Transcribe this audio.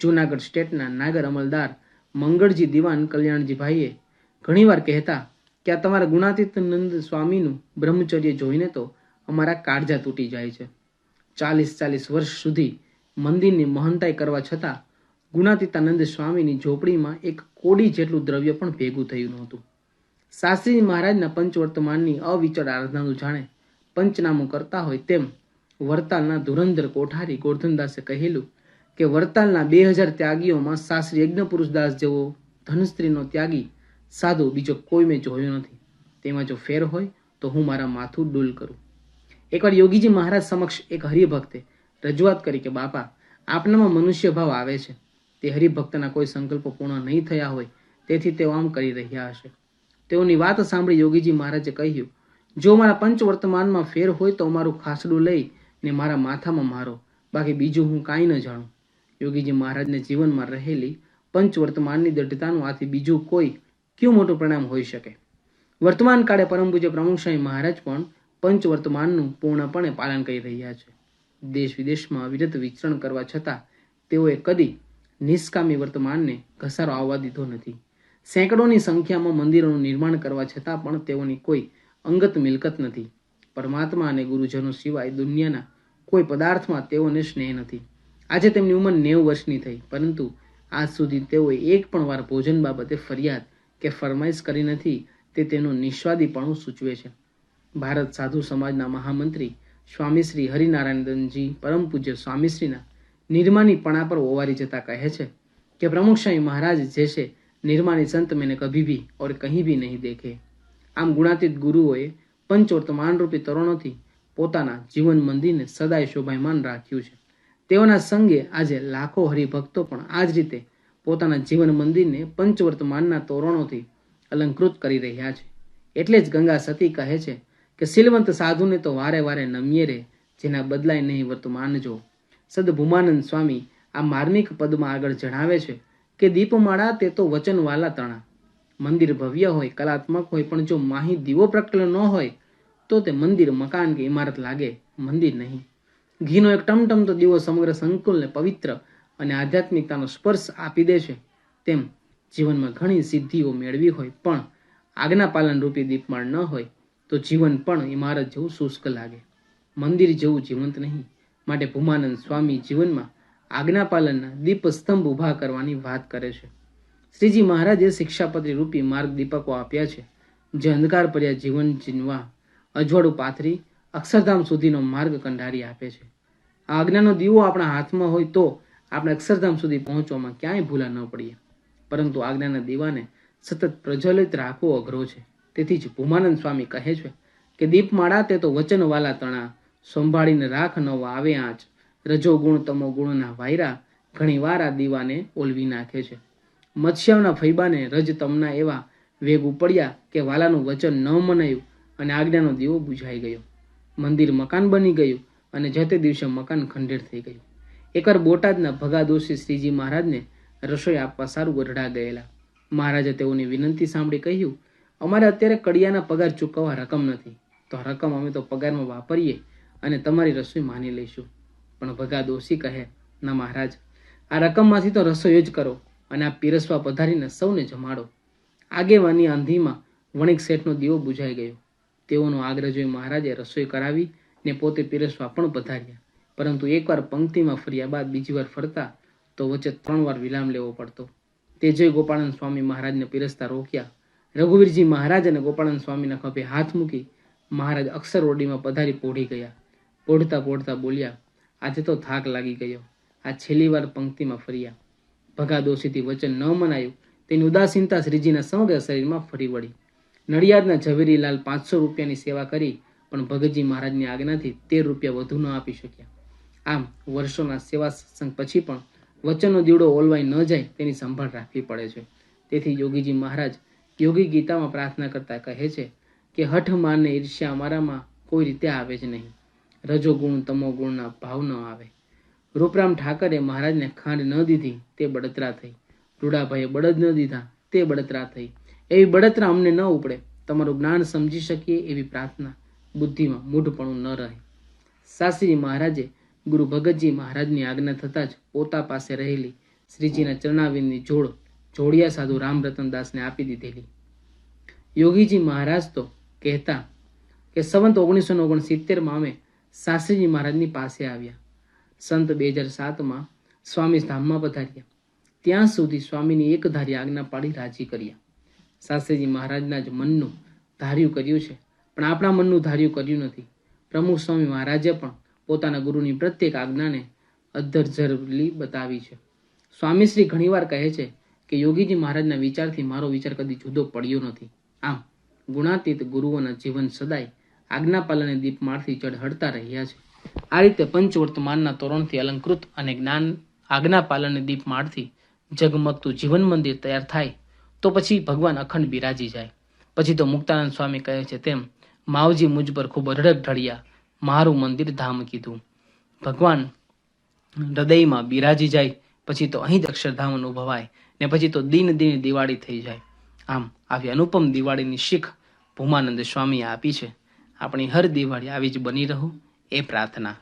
જૂનાગઢ સ્ટેટના નાગર અમલદાર મંગળજી દિવાન કલ્યાણજી ભાઈએ ઘણીવાર કહેતા કે આ તમારા ગુણાતીતનંદ સ્વામીનું બ્રહ્મચર્ય જોઈને તો અમારા કાળજા તૂટી જાય છે. ચાલીસ ચાલીસ વર્ષ સુધી મંદિરની મહંતાઈ કરવા છતાં ગુણાતીતાનંદ સ્વામીની ઝોપડીમાં એક કોડી જેટલું દ્રવ્ય પણ ભેગું થયું નહોતું. શાસ્ત્રીજી મહારાજના પંચવર્તમાનની અવિચળ આરાધનાનું જાણે પંચનામું કરતા હોય તેમ વરતાલના ધુરંધર કોઠારી ગોરધનદાસે કહેલું કે વડતાલના બે હજાર ત્યાગીઓમાં શાસ્ત્રી યજ્ઞપુરુષદાસ જેવો ધનસ્ત્રીનો ત્યાગી સાધુ બીજો કોઈ મેં જોયો નથી. તેમાં જો ફેર હોય તો હું મારા માથું ડૂલ કરું. એકવાર યોગીજી મહારાજ સમક્ષ એક હરિભક્તે રજૂઆત કરી કે, બાપા, આપનામાં મનુષ્ય ભાવ આવે છે. તે હરિભક્તના કોઈ સંકલ્પો પૂર્ણ નહીં થયા હોય, તેથી તેઓ આમ કરી રહ્યા હશે. તેઓની વાત સાંભળી યોગીજી મહારાજે કહ્યું, જો મારા પંચ વર્તમાનમાં ફેર હોય તો મારું ખાસડું લઈ ને મારા માથામાં મારો. બાકી બીજું હું કાંઈ ન જાણું. યોગીજી મહારાજને જીવનમાં રહેલી પંચવર્તમાનની દઢતાનું આથી બીજું કોઈ કયું મોટું પરિણામ હોઈ શકે? વર્તમાન કાળે પરમ પૂજ્ય પ્રમુખશાહી મહારાજ પણ પંચવર્તમાનનું પૂર્ણપણે પાલન કરી રહ્યા છે. દેશ વિદેશમાં વિરત વિચરણ કરવા છતાં તેઓએ કદી નિષ્કામી વર્તમાનને ઘસારો આવવા દીધો નથી. સેંકડોની સંખ્યામાં મંદિરોનું નિર્માણ કરવા છતાં પણ તેઓની કોઈ અંગત મિલકત નથી. પરમાત્મા અને ગુરુજનો સિવાય દુનિયાના કોઈ પદાર્થમાં તેઓને સ્નેહ નથી. આજે તેમની ઉંમર નેવું વર્ષની થઈ, પરંતુ આજ સુધી તેઓએ એક પણ વાર ભોજન બાબતે ફરિયાદ કે ફરમાઈશ કરી નથી તે તેનું નિસ્વાદીપણું સૂચવે છે. ભારત સાધુ સમાજના મહામંત્રી સ્વામી શ્રી હરિનારાયણજી પરમ પૂજ્ય સ્વામીશ્રીના નિર્માનીપણા પર ઓવારી જતા કહે છે કે પ્રમુખશાહી મહારાજ જે છે, નિર્માની સંત મેને કભી ભી ઓર કહી ભી નહીં દેખે. આમ ગુણાતીત ગુરુઓએ પંચવર્તમાન રૂપી તરુણોથી પોતાના જીવન મંદિરને સદાય શોભાયમાન રાખ્યું છે. તેઓના સંગે આજે લાખો હરિભક્તો પણ આ જ રીતે પોતાના જીવન મંદિરને પંચવર્તમાનના તોરણોથી અલંકૃત કરી રહ્યા છે. એટલે જ ગંગા સતી કહે છે કે સિલવંત સાધુને તો વારે વારે નમીએ રે, જેના બદલાય નહીં વર્તમાન જો. સદભૂમાનંદ સ્વામી આ માર્મિક પદમાં આગળ જણાવે છે કે દીપમાળા તે તો વચનવાલા તણા. મંદિર ભવ્ય હોય, કલાત્મક હોય, પણ જો માહી દીવો પ્રગટેલો ન હોય, તો તે મંદિર મકાન કે ઇમારત લાગે, મંદિર નહીં. ઘીનો એક ટમટમતો દીવો સમગ્ર સંકુલને પવિત્ર અને આધ્યાત્મિકતાનો સ્પર્શ આપી દે છે તેમ જીવનમાં ઘણી સિદ્ધિઓ મેળવી હોય, પણ આજ્ઞા પાલન રૂપી દીપમાળ ન હોય, તો જીવન પણ ઇમારત જેવું શુષ્ક લાગે. મંદિર જેવું જીવંત નહીં. માટે ભૂમાનંદ સ્વામી જીવનમાં આજ્ઞા પાલનના દીપસ્તંભ ઊભા કરવાની વાત કરે છે. શ્રીજી મહારાજે શિક્ષાપત્રી રૂપી માર્ગ દીપકો આપ્યા છે, જે અંધકાર પર્યા જીવન જીનવા અજવાળું પાથરી અક્ષરધામ સુધીનો માર્ગ કંડારી આપે છે. આ આજ્ઞાનો દીવો આપણા હાથમાં હોય તો આપણે અક્ષરધામ સુધી પહોંચવામાં ક્યાંય ભૂલા ન પડીએ. પરંતુ આજ્ઞાના દીવાને સતત પ્રજ્વલિત રાખવો અઘરો છે. તેથી જ ભૂમાનંદ સ્વામી કહે છે કે દીપમાળા તે તો વચનવાલા તણા, સંભાળીને રાખ ન આવે આંચ, રજો ગુણ તમો ગુણના વાયરા ઘણીવાર આ દીવાને ઓલવી નાખે છે. મત્સ્યાવના ફૈબાને રજ તમના એવા વેગ ઉપડ્યા કે વાલાનું વચન ન મનાયું અને આજ્ઞાનો દીવો બુઝાઈ ગયો. મંદિર મકાન બની ગયું અને જતે દિવસે મકાન ખંડેર થઈ ગયું. એકવાર બોટાદના ભગા દોશી શ્રીજી મહારાજને રસોઈ આપવા સારું ગઢડા ગયેલા. મહારાજે તેઓની વિનંતી સાંભળી કહ્યું, અમારે અત્યારે કડિયાના પગાર ચૂકવવા રકમ નથી. તો રકમ અમે તો પગારમાં વાપરીએ અને તમારી રસોઈ માની લઈશું. પણ ભગા દોશી કહે, ના મહારાજ, આ રકમમાંથી તો રસોઈ જ કરો અને આ પીરસવા પધારીને સૌને જમાડો. આગેવાની આંધીમાં વણિક શેઠનો દીવો બુઝાઈ ગયો. તેઓનો આગ્રહ જોઈ મહારાજે રસોઈ કરાવી ને પોતે પીરસવા પણ પધાર્યા. પરંતુ એકવાર પંક્તિમાં ફર્યા બાદ બીજી વાર ફરતા તો વચ્ચે ત્રણ વાર વિરામ લેવો પડતો. તે જોઈ ગોપાળન સ્વામી મહારાજને પીરસતા રોક્યા. રઘુવીરજી મહારાજ અને ગોપાળન સ્વામીના ખભે હાથ મૂકી મહારાજ અક્ષર ઓડીમાં પધારી પોઢી ગયા. પોઢતા પોઢતા બોલ્યા, આજે તો થાક લાગી ગયો. આ છેલ્લી વાર પંક્તિમાં ફર્યા. ભગા દોષીથી વચન ન મનાયું, તેની ઉદાસીનતા શ્રીજીના સમગ્ર શરીરમાં ફરી વળી. નડિયાદના ઝવેરીલાલ પાંચસો રૂપિયાની સેવા કરી, પણ ભગતજી મહારાજની આજ્ઞાથી તેર રૂપિયા વધુ ન આપી શક્યા. આમ વર્ષોના સેવા સત્સંગ પછી પણ વચનનો દીવડો ઓલવાઈ ન જાય તેની સંભાળ રાખવી પડે છે. તેથી યોગીજી મહારાજ યોગી ગીતામાં પ્રાર્થના કરતા કહે છે કે, હઠ માનને ઈર્ષ્યા અમારામાં કોઈ રીતે આવે જ નહીં. રજો ગુણ, તમો ગુણના ભાવ ન આવે. રૂપરામ ઠાકરે મહારાજને ખાંડ ન દીધી, તે બળતરા થઈ. રૂડાભાઈએ બળદ ન દીધા, તે બળતરા થઈ. એવી બળતરા અમને ન ઉપડે. તમારું જ્ઞાન સમજી શકીએ એવી પ્રાર્થના. બુદ્ધિમાં મૂઢપણું ન રહે. શાસ્ત્રી મહારાજે ગુરુ ભગતજી મહારાજની આજ્ઞા થતાં જ પોતા પાસે રહેલી શ્રીજીના ચરણાવિંદની જોડ જોડિયા સાધુ રામરતનદાસને આપી દીધેલી. યોગીજી મહારાજ તો કહેતા કે સંવંત ઓગણીસો ઓગણસિત્તેરમાં અમે શાસ્ત્રીજી મહારાજની પાસે આવ્યા. સંત બે હજાર સાતમાં સ્વામી ધામમાં પધાર્યા. ત્યાં સુધી સ્વામીની એક ધારી આજ્ઞા પાડી રાજી કર્યા. શાસ્ત્રીજી મહારાજના જ મનનું ધાર્યું કર્યું છે. પણ આપણા મનનું ધાર્યું કર્યું નથી. પ્રમુખ સ્વામી મહારાજે પણ પોતાના ગુરુની પ્રત્યેક આજ્ઞાને અધ્ધરઝરલી બતાવી છે. સ્વામીશ્રી ઘણીવાર કહે છે કે, યોગીજી મહારાજના વિચારથી મારો વિચાર કદી જુદો પડ્યો નથી. આમ, ગુણાતીત ગુરુઓના જીવન સદાય આજ્ઞા પાલને દીપમાળથી ચઢહડતા રહ્યા છે. આ રીતે પંચવર્તમાનના તોરણથી અલંકૃત અને જ્ઞાન આજ્ઞા દીપ દીપમાળથી જગમગતું જીવન મંદિર તૈયાર થાય તો પછી ભગવાન અખંડ બિરાજી જાય. પછી તો મુક્તાનંદ સ્વામી કહે છે તેમ, માવજી મુજ પર ખૂબ અઢળક ઢળ્યા, મારું મંદિર ધામ કીધું. ભગવાન હૃદયમાં બિરાજી જાય, પછી તો અહીં જ અક્ષરધામ અનુભવાય ને પછી તો દિન દિન દિવાળી થઈ જાય. આમ આવી અનુપમ દિવાળીની શીખ ભૂમાનંદ સ્વામીએ આપી છે. આપણી હર દિવાળી આવી જ બની રહો, એ પ્રાર્થના.